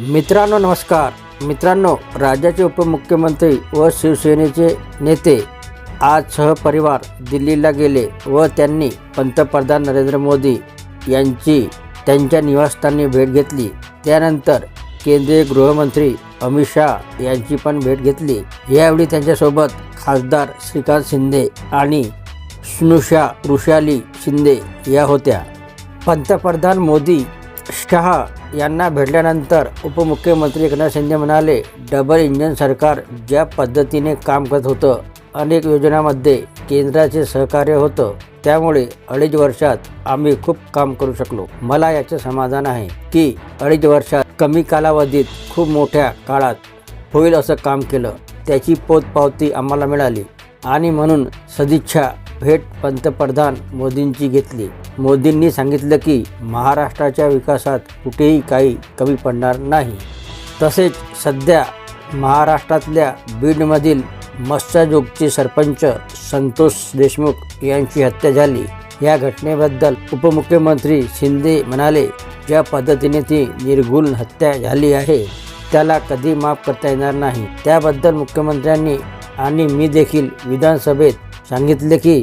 मित्रांनो नमस्कार. मित्रांनो राज्याचे उपमुख्यमंत्री व शिवसेनेचे नेते आज सहपरिवार दिल्लीला गेले व त्यांनी पंतप्रधान नरेंद्र मोदी यांची त्यांच्या निवासस्थानी भेट घेतली. त्यानंतर केंद्रीय गृहमंत्री अमित शहा यांची पण भेट घेतली. यावेळी त्यांच्यासोबत खासदार श्रीकांत शिंदे आणि स्नुषा ऋषाली शिंदे या होत्या. पंतप्रधान मोदी शहा यांना भेटल्यानंतर उपमुख्यमंत्री एकनाथ शिंदे म्हणाले डबल इंजन सरकार ज्या पद्धतीने काम करत होतं अनेक योजनांमध्ये केंद्राचे सहकार्य होतं. त्यामुळे अडीच वर्षात आम्ही खूप काम करू शकलो. मला याचे समाधान आहे की अडीच वर्षात कमी कालावधीत खूप मोठ्या काळात होईल असं काम केलं. त्याची पोतपावती आम्हाला मिळाली आणि म्हणून सदिच्छा भेट पंतप्रधान मोदींची घेतली. मोदींनी सांगितलं की महाराष्ट्राच्या विकासात कुठेही काही कमी पडणार नाही. तसेच सध्या महाराष्ट्रातल्या बीडमधील मत्स्यजोगचे सरपंच संतोष देशमुख यांची हत्या झाली. या घटनेबद्दल उपमुख्यमंत्री शिंदे म्हणाले ज्या पद्धतीने ती निर्गुण हत्या झाली आहे त्याला कधी माफ करता येणार नाही. त्याबद्दल मुख्यमंत्र्यांनी आणि मी देखील विधानसभेत सांगितले की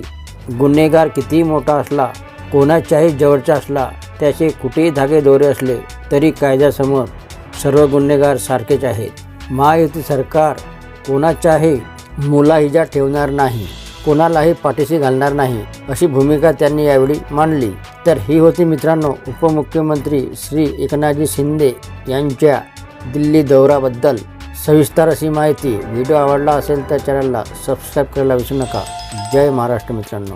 गुन्हेगार कितीही मोठा असला कोणाच्याही जवळचा असला त्याचे कुठेही धागे दोरे असले तरी कायद्यासमोर सर्व गुन्हेगार सारखेच आहेत. महायुती सरकार कोणाच्याही मुलाहिजा ठेवणार नाही कोणालाही पाठीशी घालणार नाही अशी भूमिका त्यांनी यावेळी मांडली. तर ही होती मित्रांनो उपमुख्यमंत्री श्री एकनाथजी शिंदे यांच्या दिल्ली दौऱ्याबद्दल. सविस्तर अशी माहिती. व्हिडिओ आवडला असेल तर चॅनलला सबस्क्राईब करायला विसरू नका. जय महाराष्ट्र मित्रांनो.